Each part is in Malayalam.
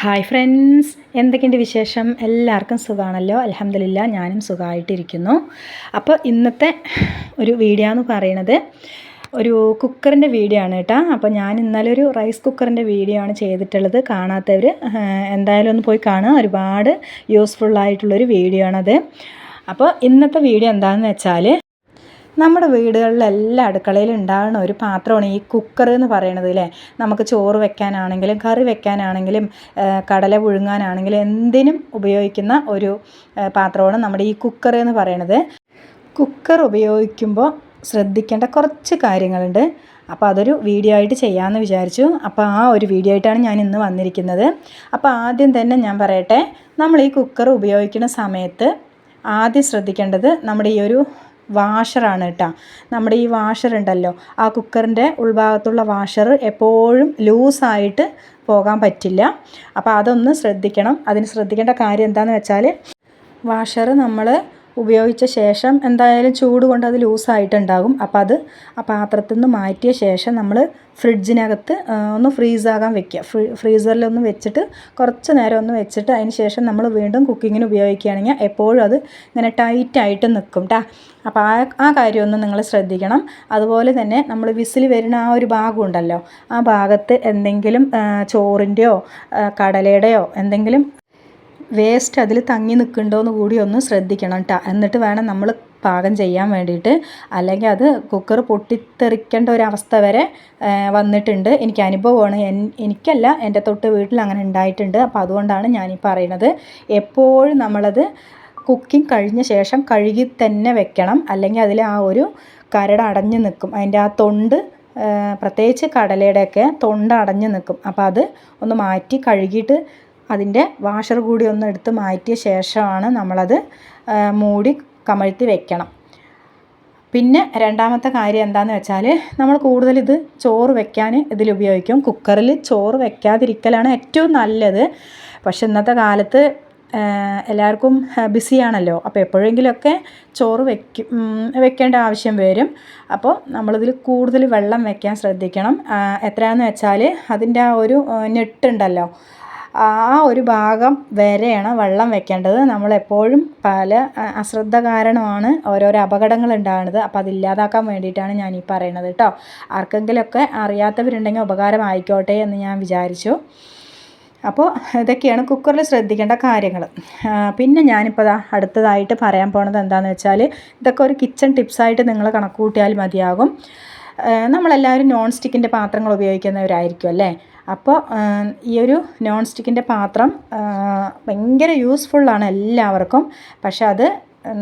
ഹായ് ഫ്രണ്ട്സ് എന്തൊക്കെയുണ്ട് വിശേഷം? എല്ലാവർക്കും സുഖമാണല്ലോ അലഹമില്ല ഞാനും സുഖമായിട്ടിരിക്കുന്നു അപ്പോൾ ഇന്നത്തെ ഒരു വീഡിയോ എന്ന് പറയണത് ഒരു കുക്കറിന്റെ വീഡിയോ ആണ് കേട്ടോ. അപ്പോൾ ഞാൻ ഇന്നലെ ഒരു റൈസ് കുക്കറിന്റെ വീഡിയോ ആണ് ചെയ്തിട്ടുള്ളത്. കാണാത്തവർ എന്തായാലും ഒന്ന് പോയി കാണുക. ഒരുപാട് യൂസ്ഫുള്ളായിട്ടുള്ളൊരു വീഡിയോ ആണത്. അപ്പോൾ ഇന്നത്തെ വീഡിയോ എന്താണെന്ന് വെച്ചാൽ നമ്മുടെ വീടുകളിലെല്ലാം അടുക്കളയിൽ ഉണ്ടാകുന്ന ഒരു പാത്രമാണ് ഈ കുക്കർ എന്ന് പറയുന്നത് അല്ലേ നമുക്ക് ചോറ് വെക്കാനാണെങ്കിലും കറി വെക്കാനാണെങ്കിലും കടല പുഴുങ്ങാനാണെങ്കിലും എന്തിനും ഉപയോഗിക്കുന്ന ഒരു പാത്രമാണ് നമ്മുടെ ഈ കുക്കർ എന്ന് പറയുന്നത്. കുക്കർ ഉപയോഗിക്കുമ്പോൾ ശ്രദ്ധിക്കേണ്ട കുറച്ച് കാര്യങ്ങളുണ്ട്. അപ്പോൾ അതൊരു വീഡിയോ ആയിട്ട് ചെയ്യാമെന്ന് വിചാരിച്ചു. അപ്പോൾ ആ ഒരു വീഡിയോ ആയിട്ടാണ് ഞാൻ ഇന്ന് വന്നിരിക്കുന്നത്. അപ്പോൾ ആദ്യം തന്നെ ഞാൻ പറയട്ടെ നമ്മൾ ഈ കുക്കർ ഉപയോഗിക്കുന്ന സമയത്ത് ആദ്യം ശ്രദ്ധിക്കേണ്ടത് നമ്മുടെ ഈ ഒരു വാഷറാണ് കേട്ടോ. നമ്മുടെ ഈ വാഷർ ഉണ്ടല്ലോ ആ കുക്കറിന്റെ ഉൾഭാഗത്തുള്ള വാഷർ എപ്പോഴും ലൂസായിട്ട് പോകാൻ പറ്റില്ല. അപ്പോൾ അതൊന്ന് ശ്രദ്ധിക്കണം. അതിന് ശ്രദ്ധിക്കേണ്ട കാര്യം എന്താണെന്ന് വെച്ചാൽ വാഷർ നമ്മൾ ഉപയോഗിച്ച ശേഷം എന്തായാലും ചൂട് കൊണ്ട് അത് ലൂസായിട്ടുണ്ടാകും. അപ്പോൾ അത് ആ പാത്രത്തിൽ നിന്ന് മാറ്റിയ ശേഷം നമ്മൾ ഫ്രിഡ്ജിനകത്ത് ഒന്ന് ഫ്രീസാകാൻ വെക്കുക ഫ്രീ ഫ്രീസറിലൊന്ന് വെച്ചിട്ട് കുറച്ച് നേരം ഒന്ന് വെച്ചിട്ട് അതിന് ശേഷം നമ്മൾ വീണ്ടും കുക്കിങ്ങിന് ഉപയോഗിക്കുകയാണെങ്കിൽ എപ്പോഴും അത് ഇങ്ങനെ ടൈറ്റായിട്ട് നിൽക്കും കേട്ടോ അപ്പോൾ ആ ആ കാര്യമൊന്നും നിങ്ങൾ ശ്രദ്ധിക്കണം. അതുപോലെ തന്നെ നമ്മൾ വിസിൽ വരുന്ന ആ ഒരു ഭാഗം ഉണ്ടല്ലോ ആ ഭാഗത്ത് എന്തെങ്കിലും ചോറിന്റെയോ കടലയുടെയോ എന്തെങ്കിലും വേസ്റ്റ് അതിൽ തങ്ങി നിൽക്കുന്നുണ്ടോയെന്ന് കൂടി ഒന്ന് ശ്രദ്ധിക്കണം കേട്ടോ എന്നിട്ട് വേണം നമ്മൾ പാകം ചെയ്യാൻ വേണ്ടിയിട്ട്. അല്ലെങ്കിൽ അത് കുക്കർ പൊട്ടിത്തെറിക്കേണ്ട ഒരവസ്ഥ വരെ വന്നിട്ടുണ്ട്. എനിക്ക് അനുഭവമാണ്. എനിക്കല്ല എന്റെ തൊട്ട് വീട്ടിൽ അങ്ങനെ ഉണ്ടായിട്ടുണ്ട്. അപ്പോൾ അതുകൊണ്ടാണ് ഞാനീ പറയുന്നത്. എപ്പോഴും നമ്മളത് കുക്കിംഗ് കഴിഞ്ഞ ശേഷം കഴുകി തന്നെ വെക്കണം. അല്ലെങ്കിൽ അതിൽ ആ ഒരു കരട് അടഞ്ഞു നിൽക്കും. അതിന്റെ ആ തൊണ്ട് പ്രത്യേകിച്ച് കടലയുടെയൊക്കെ തൊണ്ട് അടഞ്ഞു നിൽക്കും. അപ്പോൾ അത് ഒന്ന് മാറ്റി കഴുകിയിട്ട് അതിന്റെ വാഷർ കൂടി ഒന്ന് എടുത്ത് മാറ്റിയ ശേഷമാണ് നമ്മളത് മൂടി കമഴ്ത്തി വെക്കണം. പിന്നെ രണ്ടാമത്തെ കാര്യം എന്താണെന്ന് വെച്ചാൽ നമ്മൾ കൂടുതൽ ഇത് ചോറ് വെക്കാൻ ഇതിലുപയോഗിക്കും കുക്കറിൽ ചോറ് വെക്കാതിരിക്കലാണ് ഏറ്റവും നല്ലത്. പക്ഷെ ഇന്നത്തെ കാലത്ത് എല്ലാവർക്കും ബിസിയാണല്ലോ അപ്പോൾ എപ്പോഴെങ്കിലുമൊക്കെ ചോറ് വെക്കും വെക്കേണ്ട ആവശ്യം വരും. അപ്പോൾ നമ്മളിതിൽ കൂടുതൽ വെള്ളം വെക്കാൻ ശ്രദ്ധിക്കണം. എത്രയാണെന്ന് വെച്ചാൽ അതിന്റെ ആ ഒരു നെട്ടുണ്ടല്ലോ ആ ഒരു ഭാഗം വരെയാണ് വെള്ളം വെക്കേണ്ടത്. നമ്മളെപ്പോഴും പല അശ്രദ്ധ കാരണമാണ് ഓരോരോ അപകടങ്ങൾ ഉണ്ടാകുന്നത്. അപ്പോൾ അതില്ലാതാക്കാൻ വേണ്ടിയിട്ടാണ് ഞാൻ ഈ പറയുന്നത് കേട്ടോ ആർക്കെങ്കിലുമൊക്കെ അറിയാത്തവരുണ്ടെങ്കിൽ ഉപകാരമായിക്കോട്ടെ എന്ന് ഞാൻ വിചാരിച്ചു. അപ്പോൾ ഇതൊക്കെയാണ് കുക്കറിൽ ശ്രദ്ധിക്കേണ്ട കാര്യങ്ങൾ. പിന്നെ ഞാനിപ്പോൾ ദാ അടുത്തതായിട്ട് പറയാൻ പോണത് എന്താണെന്ന് വെച്ചാൽ ഇതൊക്കെ ഒരു കിച്ചൺ ടിപ്സായിട്ട് നിങ്ങൾ കണക്ക് കൂട്ടിയാൽ മതിയാകും നമ്മളെല്ലാവരും നോൺ സ്റ്റിക്കിന്റെ പാത്രങ്ങൾ ഉപയോഗിക്കുന്നവരായിരിക്കും അല്ലേ? അപ്പോൾ ഈ ഒരു നോൺ സ്റ്റിക്കിന്റെ പാത്രം ഭയങ്കര യൂസ്ഫുള്ളാണ് എല്ലാവർക്കും. പക്ഷെ അത്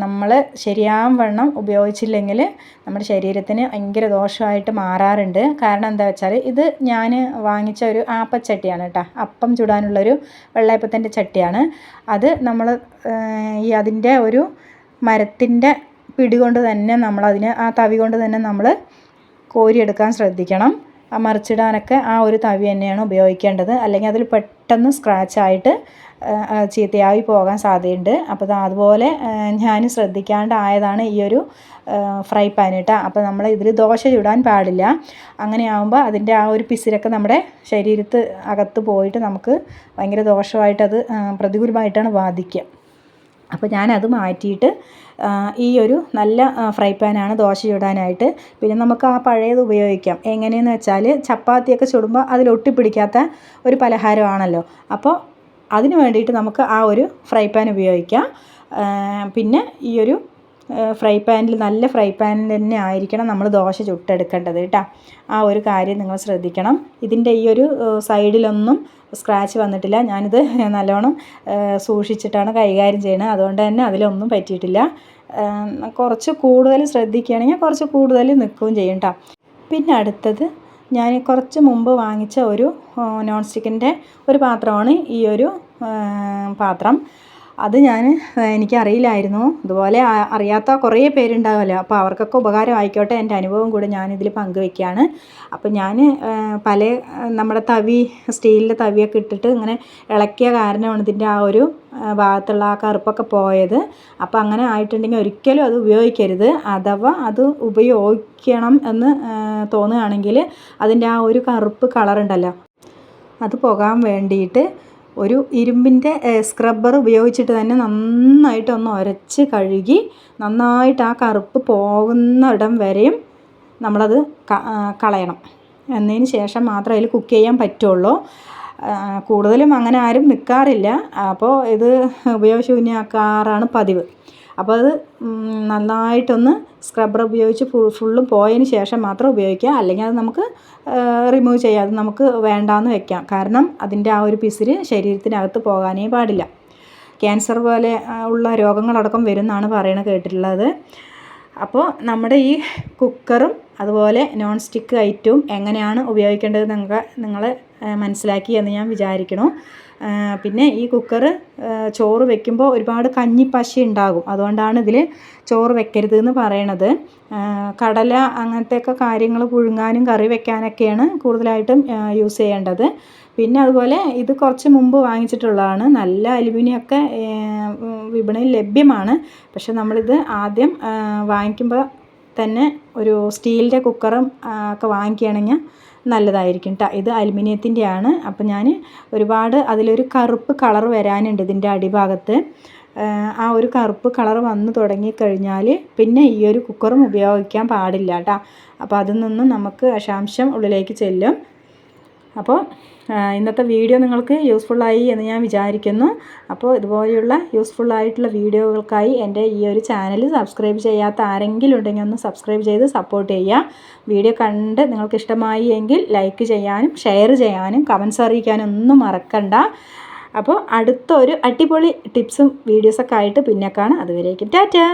നമ്മൾ ശരിയാവണ്ണം ഉപയോഗിച്ചില്ലെങ്കിൽ നമ്മുടെ ശരീരത്തിന് ഭയങ്കര ദോഷമായിട്ട് മാറാറുണ്ട്. കാരണം എന്താ വെച്ചാൽ ഇത് ഞാൻ വാങ്ങിച്ച ഒരു ആപ്പച്ചട്ടിയാണ് കേട്ടോ. അപ്പം ചുടാനുള്ളൊരു വെള്ളയപ്പത്തിന്റെ ചട്ടിയാണ്. അത് നമ്മൾ ഈ അതിന്റെ ഒരു മരത്തിന്റെ പിടി കൊണ്ട് തന്നെ നമ്മളതിനെ ആ തവി കൊണ്ട് തന്നെ നമ്മൾ കോരിയെടുക്കാൻ ശ്രദ്ധിക്കണം. മറിച്ചിടാനൊക്കെ ആ ഒരു തവി തന്നെയാണ് ഉപയോഗിക്കേണ്ടത്. അല്ലെങ്കിൽ അതിൽ പെട്ടെന്ന് സ്ക്രാച്ചായിട്ട് ചീത്തയായി പോകാൻ സാധ്യതയുണ്ട്. അപ്പോൾ അതുപോലെ ഞാൻ ശ്രദ്ധിക്കാണ്ടായതാണ് ഈ ഒരു ഫ്രൈ പാൻ കേട്ടോ അപ്പോൾ നമ്മൾ ഇതിൽ ദോശ ചുടാൻ പാടില്ല. അങ്ങനെയാകുമ്പോൾ അതിന്റെ ആ ഒരു പിസിലൊക്കെ നമ്മുടെ ശരീരത്ത് അകത്ത് പോയിട്ട് നമുക്ക് ഭയങ്കര ദോഷമായിട്ടത് പ്രതികൂലമായിട്ടാണ് ബാധിക്കുക. അപ്പോൾ ഞാനത് മാറ്റിയിട്ട് ഈ ഒരു നല്ല ഫ്രൈ പാനാണ് ദോശ ചുടാനായിട്ട്. പിന്നെ നമുക്ക് ആ പഴയത് ഉപയോഗിക്കാം. എങ്ങനെയെന്ന് വെച്ചാൽ ചപ്പാത്തിയൊക്കെ ചുടുമ്പോൾ അതിൽ ഒട്ടിപ്പിടിക്കാത്ത ഒരു പലഹാരമാണല്ലോ. അപ്പോൾ അതിന് വേണ്ടിയിട്ട് നമുക്ക് ആ ഒരു ഫ്രൈ പാൻ ഉപയോഗിക്കാം. പിന്നെ ഈ ഒരു ഫ്രൈ പാനിൽ നല്ല ഫ്രൈ പാനിൽ തന്നെ ആയിരിക്കണം നമ്മൾ ദോശ ചുട്ടെടുക്കേണ്ടത് കേട്ടോ. ആ ഒരു കാര്യം നിങ്ങൾ ശ്രദ്ധിക്കണം. ഇതിന്റെ ഈ ഒരു സൈഡിലൊന്നും സ്ക്രാച്ച് വന്നിട്ടില്ല. ഞാനിത് നല്ലോണം സൂക്ഷിച്ചിട്ടാണ് കൈകാര്യം ചെയ്യുന്നത് അതുകൊണ്ട് തന്നെ അതിലൊന്നും പറ്റിയിട്ടില്ല. കുറച്ച് കൂടുതൽ ശ്രദ്ധിക്കുകയാണെങ്കിൽ കുറച്ച് കൂടുതൽ നിൽക്കുകയും ചെയ്യും പിന്നെ അടുത്തത് ഞാൻ കുറച്ച് മുമ്പ് വാങ്ങിച്ച ഒരു നോൺ സ്റ്റിക്കിന്റെ ഒരു പാത്രമാണ് ഈ ഒരു പാത്രം. അത് ഞാൻ എനിക്കറിയില്ലായിരുന്നു. ഇതുപോലെ അറിയാത്ത കുറേ പേരുണ്ടാവുമല്ലോ അപ്പോൾ അവർക്കൊക്കെ ഉപകാരമായിക്കോട്ടെ എന്റെ അനുഭവം കൂടി ഞാനിതിൽ പങ്കുവെക്കുകയാണ് അപ്പോൾ ഞാൻ പല നമ്മുടെ തവി സ്റ്റീലിന്റെ തവിയൊക്കെ ഇട്ടിട്ട് ഇങ്ങനെ ഇളക്കിയ കാരണമാണ് ഇതിന്റെ ആ ഒരു ഭാഗത്തുള്ള ആ കറുപ്പൊക്കെ പോയത്. അപ്പോൾ അങ്ങനെ ആയിട്ടുണ്ടെങ്കിൽ ഒരിക്കലും അത് ഉപയോഗിക്കരുത്. അഥവാ അത് ഉപയോഗിക്കണം എന്ന് തോന്നുകയാണെങ്കിൽ അതിന്റെ ആ ഒരു കറുപ്പ് കളറുണ്ടല്ലോ അത് പോകാൻ വേണ്ടിയിട്ട് ഒരു ഇരുമ്പിന്റെ സ്ക്രബ്ബർ ഉപയോഗിച്ചിട്ട് തന്നെ നന്നായിട്ടൊന്ന് ഉരച്ച് കഴുകി നന്നായിട്ട് ആ കറുപ്പ് പോകുന്ന ഇടം വരെയും നമ്മളത് കളയണം. എന്നതിന് ശേഷം മാത്രമേ അതിൽ കുക്ക് ചെയ്യാൻ പറ്റുള്ളൂ. കൂടുതലും അങ്ങനെ ആരും നിൽക്കാറില്ല അപ്പോൾ ഇത് ഉപയോഗശൂന്യമാക്കാറാണ് പതിവ്. അപ്പോൾ അത് നന്നായിട്ടൊന്ന് സ്ക്രബ്ബർ ഉപയോഗിച്ച് ഫുൾ ഫുള്ളും പോയതിന് ശേഷം മാത്രം ഉപയോഗിക്കുക. അല്ലെങ്കിൽ അത് നമുക്ക് റിമൂവ് ചെയ്യാം. അത് നമുക്ക് വേണ്ടാന്ന് വെക്കാം. കാരണം അതിന്റെ ആ ഒരു പിസിര് ശരീരത്തിനകത്ത് പോകാനേ പാടില്ല. ക്യാൻസർ പോലെ ഉള്ള രോഗങ്ങളടക്കം വരുമെന്നാണ് പറയണത് കേട്ടിട്ടുള്ളത്. അപ്പോൾ നമ്മുടെ ഈ കുക്കറും അതുപോലെ നോൺ സ്റ്റിക്ക് ഐറ്റവും എങ്ങനെയാണ് ഉപയോഗിക്കേണ്ടത് നിങ്ങൾ നിങ്ങൾ മനസ്സിലാക്കി എന്ന് ഞാൻ വിചാരിക്കണു പിന്നെ ഈ കുക്കർ ചോറ് വെക്കുമ്പോൾ ഒരുപാട് കഞ്ഞിപ്പശി ഉണ്ടാകും. അതുകൊണ്ടാണ് ഇതിൽ ചോറ് വെക്കരുത് എന്ന് പറയണത് കടല അങ്ങനത്തെയൊക്കെ കാര്യങ്ങൾ പുഴുങ്ങാനും കറി വെക്കാനൊക്കെയാണ് കൂടുതലായിട്ടും യൂസ് ചെയ്യേണ്ടത്. പിന്നെ അതുപോലെ ഇത് കുറച്ച് മുമ്പ് വാങ്ങിച്ചിട്ടുള്ളതാണ്. നല്ല അലുമിനിയൊക്കെ വിപണിയിൽ ലഭ്യമാണ്. പക്ഷെ നമ്മളിത് ആദ്യം വാങ്ങിക്കുമ്പോൾ തന്നെ ഒരു സ്റ്റീലിന്റെ കുക്കറും ഒക്കെ വാങ്ങിക്കുകയാണെങ്കിൽ നല്ലതായിരിക്കും കേട്ടോ ഇത് അലുമിനിയത്തിന്റെയാണ്. അപ്പോൾ ഞാൻ ഒരുപാട് അതിലൊരു കറുപ്പ് കളർ വരാനുണ്ട് ഇതിന്റെ അടിഭാഗത്ത്. ആ ഒരു കറുപ്പ് കളർ വന്നു തുടങ്ങിക്കഴിഞ്ഞാൽ പിന്നെ ഈ ഒരു കുക്കറും ഉപയോഗിക്കാൻ പാടില്ല കേട്ടോ അപ്പോൾ അതിൽ നിന്നും നമുക്ക് വിഷാംശം ഉള്ളിലേക്ക് ചെല്ലും. അപ്പോൾ ഇന്നത്തെ വീഡിയോ നിങ്ങൾക്ക് യൂസ്ഫുള്ളായി എന്ന് ഞാൻ വിചാരിക്കുന്നു. അപ്പോൾ ഇതുപോലെയുള്ള യൂസ്ഫുള്ളായിട്ടുള്ള വീഡിയോകൾക്കായി എന്റെ ഈ ഒരു ചാനൽ സബ്സ്ക്രൈബ് ചെയ്യാത്ത ആരെങ്കിലും ഉണ്ടെങ്കിൽ ഒന്ന് സബ്സ്ക്രൈബ് ചെയ്ത് സപ്പോർട്ട് ചെയ്യുക. വീഡിയോ കണ്ട് നിങ്ങൾക്ക് ഇഷ്ടമായി എങ്കിൽ ലൈക്ക് ചെയ്യാനും ഷെയർ ചെയ്യാനും കമൻസ് അറിയിക്കാനും ഒന്നും മറക്കണ്ട. അപ്പോൾ അടുത്തൊരു അടിപൊളി ടിപ്സും വീഡിയോസൊക്കെ ആയിട്ട് പിന്നെ കാണാം അതുവരേക്കും ടാറ്റാ!